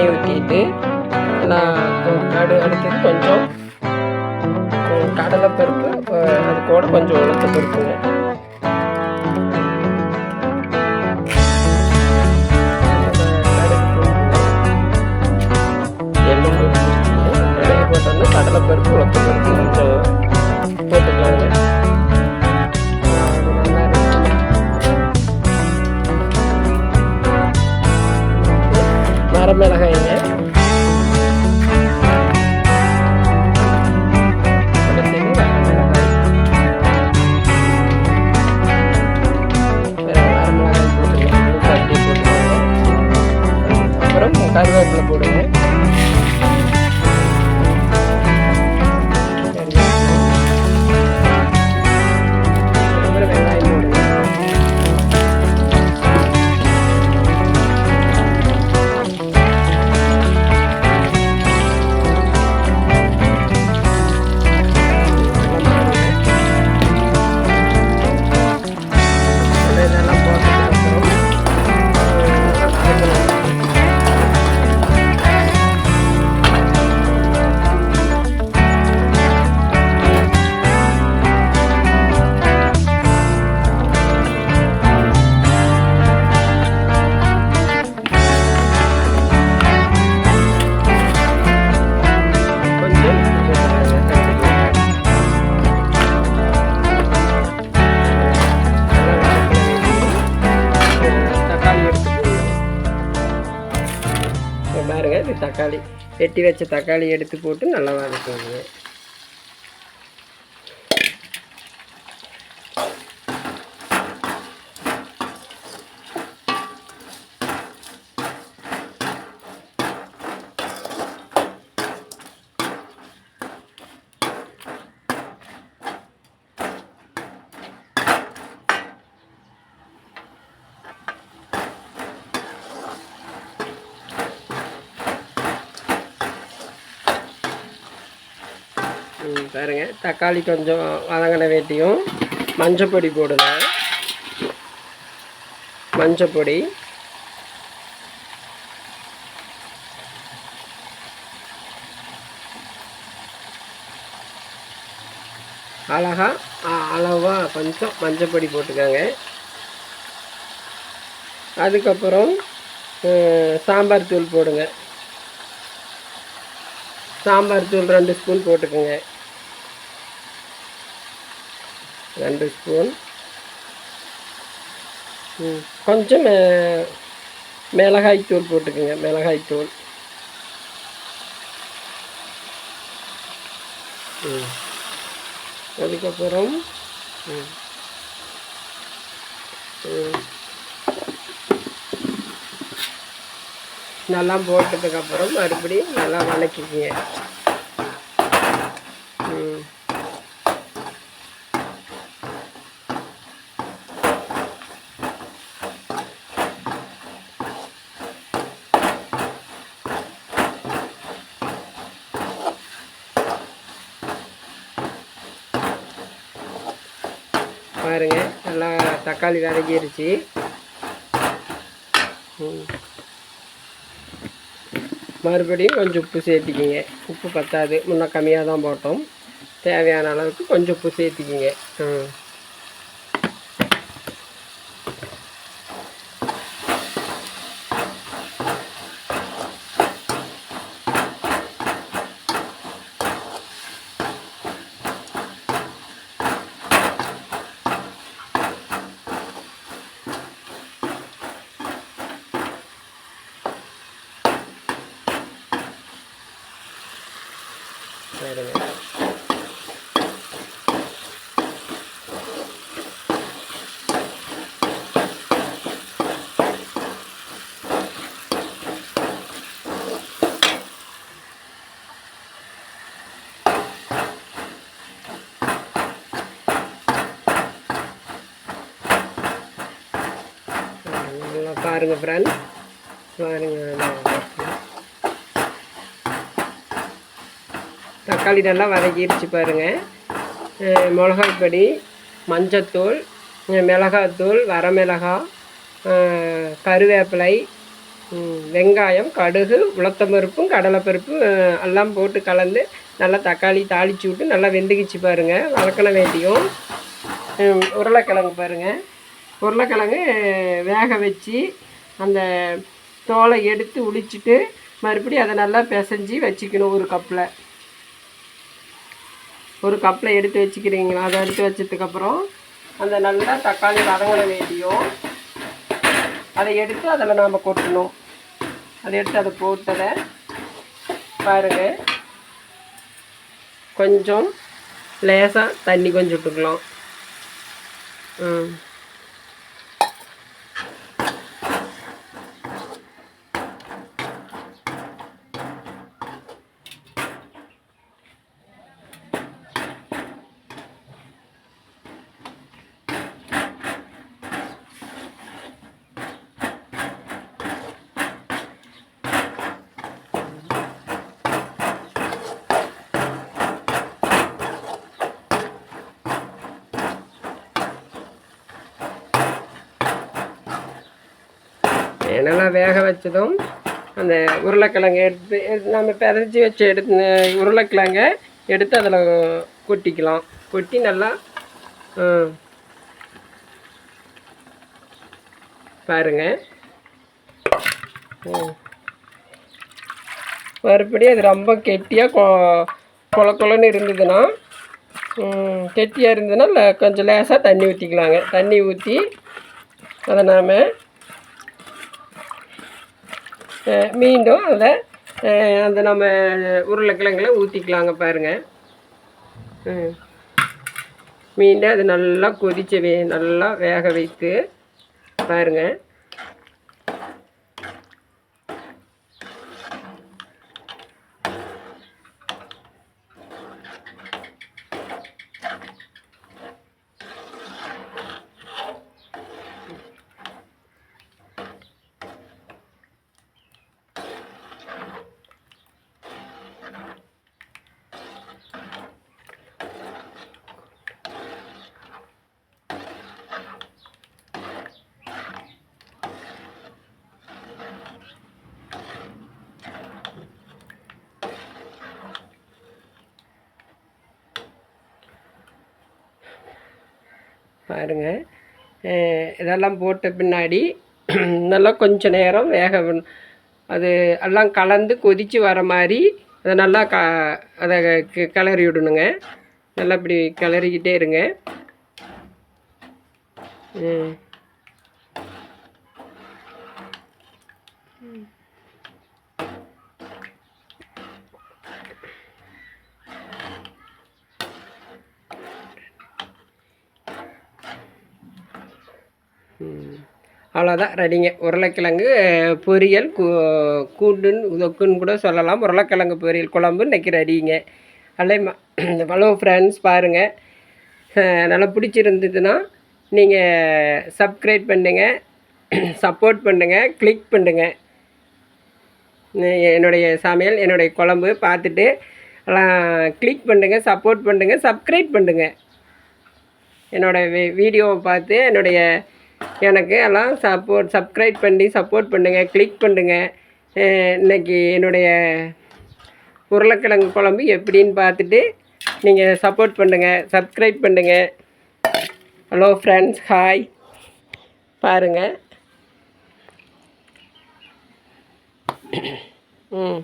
எண்ணெய் ஊற்றிட்டு நான் கடு அடுத்தது கொஞ்சம் ம், கடலைப்பருப்பு அது கூட கொஞ்சம் உளுத்த கடலைப்பருப்பு பருப்பு கொஞ்சம் போட்டுக்கலாங்க கருவேப்பிலை போடுங்க. தக்காளி வெட்டி வச்ச தக்காளி எடுத்து போட்டு நல்லா வதக்குங்க பாருங்க. தக்காளி கொஞ்சம் வதங்கின வேட்டியும் மஞ்சப்பொடி போடுங்க மஞ்சப்பொடி. அழகா அளவாக கொஞ்சம் மஞ்சப்பொடி போட்டுக்கோங்க. அதுக்கப்புறம் சாம்பார் தூள் போடுங்க. சாம்பார் தூள் ரெண்டு ஸ்பூன் போட்டுக்கோங்க. ரெண்டு ஸ்பூன் ம், கொஞ்சம் மிளகாய்த்தூள் மிளகாய் தூள் போட்டுக்கோங்க மிளகாய் தூள் ம். அதுக்கப்புறம் ம். ம். நல்லா போட்டதுக்கப்புறம் மறுபடியும் நல்லா வதக்கிக்கங்க ம் பாருங்க நல்லா தக்காளி வதங்கிருச்சு ம். மறுபடியும் கொஞ்சம் உப்பு சேர்த்திக்கிங்க. உப்பு பத்தாது. முன்னே கம்மியாக தான் போட்டோம். தேவையான அளவுக்கு கொஞ்சம் உப்பு சேர்த்திக்கிங்க. ம். பாருங்க நல்லா பாருங்க ஃப்ரெண்ட் பாருங்க நல்லா தக்காளி நல்லா வதக்கிடுச்சு பாருங்க. மிளகாய் பொடி மஞ்சத்தூள் மிளகாத்தூள் வரமிளகாய் கருவேப்பிலை வெங்காயம் கடுகு உளுத்தம்பருப்பும் கடலைப்பருப்பும் எல்லாம் போட்டு கலந்து நல்லா தக்காளி தாளிச்சு விட்டு நல்லா வெந்துக்கிச்சு பாருங்கள் வதக்கின வேண்டியும் உருளைக்கிழங்கு பாருங்கள் உருளைக்கிழங்கு வேக வச்சு அந்த தோலை எடுத்து உளிச்சிட்டு மறுபடியும் அதை நல்லா பிசைஞ்சு வச்சுக்கணும் ஒரு கப்பில். ஒரு கப்பில் எடுத்து வச்சுக்கிறீங்களா? அதை எடுத்து வச்சதுக்கப்புறம் அந்த நல்லா தக்காளி வதங்கின வேண்டியும் அதை எடுத்து அதில் நாம் கொட்டணும். அதை எடுத்து அதை போட்டதை பாருங்கள் கொஞ்சம் லேசாக தண்ணி கொஞ்சம் விட்டுக்கலாம். ம். நல்லா வேக வச்சதும் அந்த உருளைக்கிழங்கு எடுத்து எடுத்து நம்ம பிதச்சி வச்சு எடுத்து உருளைக்கிழங்க எடுத்து அதில் கொட்டிக்கலாம். கொட்டி நல்லா பாருங்க. மறுபடியும் அது ரொம்ப கெட்டியாக கொ கொல கொலன்னு இருந்ததுன்னா கெட்டியாக இருந்ததுன்னா கொஞ்சம் லேசாக தண்ணி ஊற்றிக்கலாங்க தண்ணி ஊற்றி அதை நாம் மீண்டும் அதை அந்த நம்ம உருளைக்கிழங்குல ஊற்றிக்கலாங்க பாருங்கள் மீண்டும் அது நல்லா கொதிச்ச வே நல்லா வேக வைத்து பாருங்கள் பாருங்கள் இதெல்லாம் போட்ட பின்னாடி நல்லா கொஞ்ச நேரம் வேக அது எல்லாம் கலந்து கொதித்து வர மாதிரி அதை நல்லா க அதை கிளறி விடணுங்க. நல்லா இப்படி கிளறிக்கிட்டே இருங்க. ம். அவ்வளோதான் ரெடிங்க. உருளைக்கிழங்கு பொரியல் கூ கூண்டுன்னு தொக்குன்னு கூட சொல்லலாம். உருளைக்கிழங்கு பொரியல் குழம்பு இன்றைக்கி ரெடிங்க. அல்ல ஹலோ ஃப்ரெண்ட்ஸ் பாருங்கள் நல்லா பிடிச்சிருந்ததுன்னா நீங்கள் சப்ஸ்கிரைப் பண்ணுங்கள் சப்போர்ட் பண்ணுங்கள் கிளிக் பண்ணுங்கள் என்னுடைய சமையல் என்னுடைய குழம்பு பார்த்துட்டு எல்லாம் கிளிக் பண்ணுங்கள் சப்போர்ட் பண்ணுங்கள் சப்ஸ்கிரைப் பண்ணுங்கள் என்னோட வீடியோவை பார்த்து என்னுடைய எனக்கு எல்லாம் சப்போர்ட் சப்ஸ்கிரைப் பண்ணி சப்போர்ட் பண்ணுங்கள் கிளிக் பண்ணுங்கள் இன்றைக்கி இன்னைக்கு என்னுடைய உருளைக்கிழங்கு குழம்பு எப்படின்னு பார்த்துட்டு நீங்கள் சப்போர்ட் பண்ணுங்கள் சப்ஸ்கிரைப் பண்ணுங்கள் ஹலோ ஃப்ரெண்ட்ஸ் ஹாய் பாருங்கள் ம்.